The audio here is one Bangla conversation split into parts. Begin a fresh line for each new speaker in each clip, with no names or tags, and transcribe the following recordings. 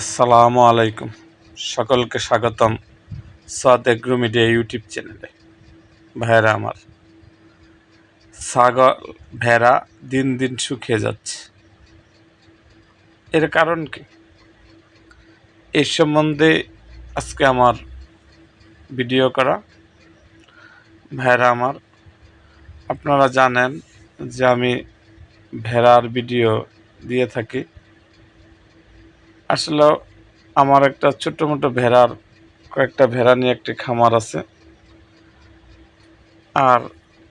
আসসালামু আলাইকুম। সকলকে স্বাগতম সাদ এগ্রো মিডিয়া ইউটিউব চ্যানেলে। ভাইরা আমার, ছাগল ভেড়া দিন দিন শুকিয়ে যাচ্ছে। এর কারণ কি? এই সম্বন্ধে আজকে আমার ভিডিও করা। ভাইরা আমার, আপনারা জানেন যে আমি ভেড়ার ভিডিও দিয়ে থাকি। আসলে আমার একটা ছোট্ট মোটো ভেড়ার কয়েকটা ভেড়া নিয়ে একটি খামার আছে। আর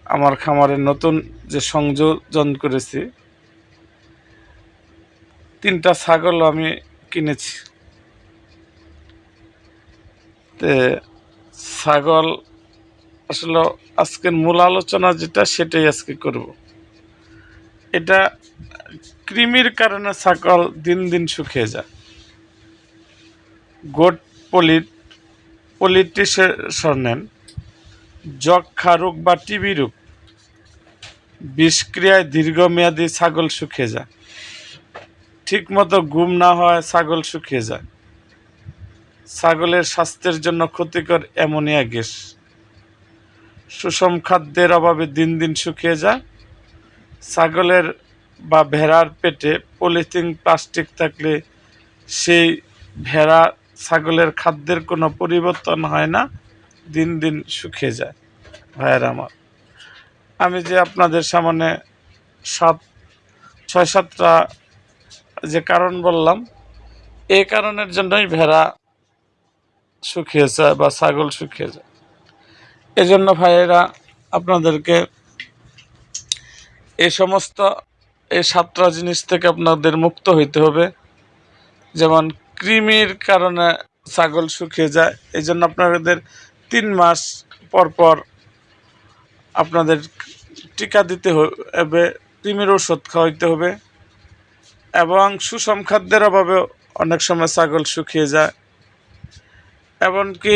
আমার খামারে নতুন যে সংযোজন করেছি, তিনটা ছাগল আমি কিনেছি। তে ছাগল আসলে আজকের মূল আলোচনা যেটা, সেটাই আজকে করব। এটা কৃমির কারণে ছাগল দিন দিন শুকিয়ে যায়। গোট পলিট পলিটিশন নেন। যক্ষা রোগ বা টিবি রোগ। বিষক্রিয়ায় দীর্ঘমেয়াদী ছাগল শুকিয়ে যায়। ঠিকমতো ঘুম না হয় ছাগল শুকিয়ে যায়। ছাগলের স্বাস্থ্যের জন্য ক্ষতিকর অ্যামোনিয়া গ্যাস। সুষম খাদ্যের অভাবে দিন দিন শুকিয়ে যায়। ছাগলের বা ভেড়ার পেটে পলিথিন, প্লাস্টিক থাকলে সেই ভেড়া ছাগলের খাদ্যের কোনো পরিবর্তন হয় না, দিন দিন শুকিয়ে যায়। ভাইয়ের আমার, আমি যে আপনাদের সামনে সাত, ছয় সাতটা যে কারণ বললাম এই কারণের জন্যই ভেড়া শুকিয়ে যায় বা ছাগল শুকিয়ে যায়। এজন্য ভাইয়েরা আপনাদেরকে এই সমস্ত এই সাতটা জিনিস থেকে আপনাদের মুক্ত হইতে হবে। যেমন কৃমির কারণে ছাগল শুকিয়ে যায়। এই জন্য আপনাদের তিন মাস পর পর আপনাদের টিকা দিতে হবে, কৃমির ওষুধ খাওয়াইতে হবে এবং সুষম খাদ্যের অভাবে অনেক সময় ছাগল শুকিয়ে যায়। এমনকি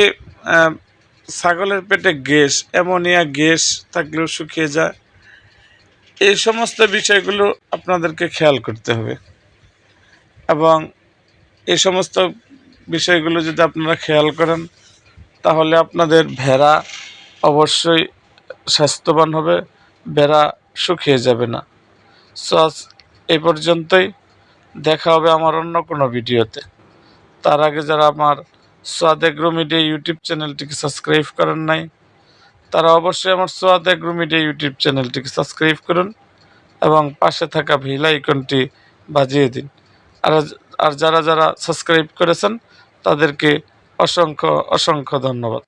ছাগলের পেটে গ্যাস, অ্যামোনিয়া গ্যাস থাকলেও শুকিয়ে যায়। এই সমস্ত বিষয়গুলো আপনাদেরকে খেয়াল করতে হবে। এবং এই সমস্ত বিষয়গুলো যদি আপনারা খেয়াল করেন, তাহলে আপনাদের ভেড়া অবশ্যই স্বাস্থ্যবান হবে, ভেড়া শুকিয়ে যাবে না। সো আজ এই পর্যন্তই, দেখা হবে আমার অন্য কোনো ভিডিওতে। তার আগে যারা আমার সোয়াদ এগ্রো মিডিয়া ইউটিউব চ্যানেলটিকে সাবস্ক্রাইব করেন নাই, তারা অবশ্যই আমার সোয়াদ এগ্রো মিডিয়া ইউটিউব চ্যানেলটিকে সাবস্ক্রাইব করুন এবং পাশে থাকা ভিল আইকনটি বাজিয়ে দিন। আর আর যারা যারা সাবস্ক্রাইব করেছেন তাদেরকে অসংখ্য অসংখ্য ধন্যবাদ।